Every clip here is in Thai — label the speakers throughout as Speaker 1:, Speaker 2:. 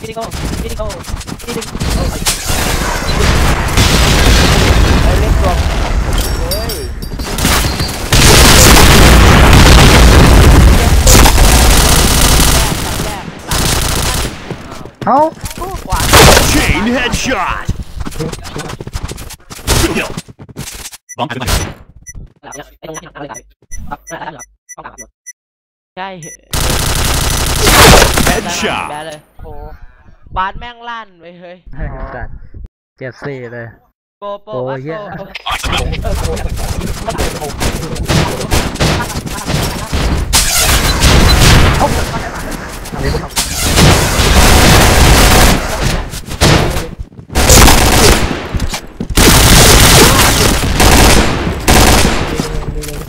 Speaker 1: Getting old. Oh, Getting old. Oh, Getting
Speaker 2: old. I left
Speaker 3: from. Ôi. How?
Speaker 4: Chain headshot. Kill.
Speaker 3: Bóng cả Cái
Speaker 4: Headshot
Speaker 3: แบเลย
Speaker 1: โอ้
Speaker 3: บาสแม่งลั่นไปเฮ้ย
Speaker 2: ให้จัดเจ็ดสี่เลย
Speaker 3: โปโป
Speaker 2: โอ้
Speaker 3: อั
Speaker 2: ย
Speaker 3: ส
Speaker 2: เหี้ย
Speaker 3: โป
Speaker 4: Awesome.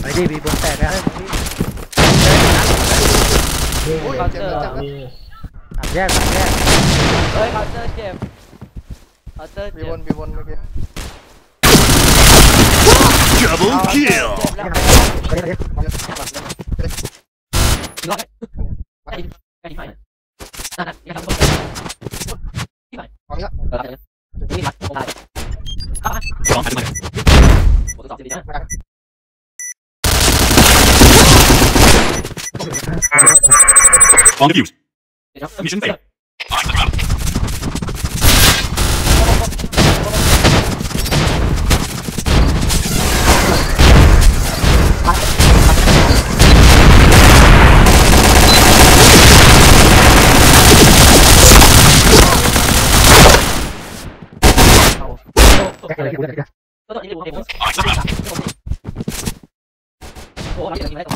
Speaker 2: ไปดิบีบนแตกแล้ว
Speaker 3: เคาน์เตอร์
Speaker 2: สามแยกสามแยก
Speaker 3: เฮ้ยเคาน์เตอร์เจ็บเคาน์เตอร์
Speaker 1: บี
Speaker 3: เจ็
Speaker 1: บบ นบีบนเมื่อกี้
Speaker 4: Double kill.
Speaker 2: ไปดิไปดิ
Speaker 3: ร้อยไอ้ไอ้ไอ้นั่นน่ะอย่าทำตัวที่ไหน
Speaker 1: เอาละ
Speaker 3: เออนี่มาตายเข้ามา
Speaker 4: Bomb has been planted.
Speaker 3: หมดสองสิบดีนะ
Speaker 4: Bomb defused.
Speaker 3: เดี๋ยว
Speaker 4: Mission failed. On the ground.
Speaker 2: แยกเลยกูเลย
Speaker 3: ก็ต้องนี่ดูให้ผม
Speaker 4: On the ground.
Speaker 3: โอ้ยอย่างนี้ไม่ต้องมาก
Speaker 1: 女生被了啊怎么。了我来了你来打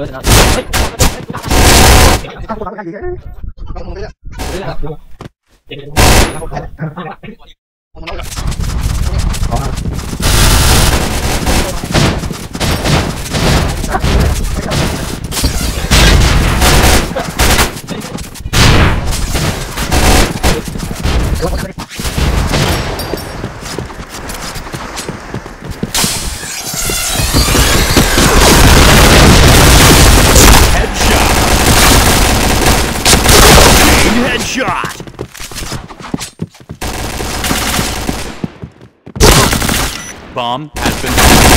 Speaker 4: Terus Chain headshot. Bomb has been planted.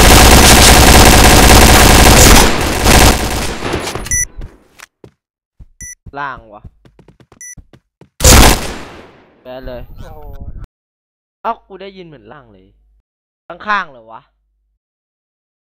Speaker 3: ล่างวะแปลเลย
Speaker 1: โอ้
Speaker 3: เอ้ากูได้ยินเหมือนล่างเลย ข้างๆเลยวะ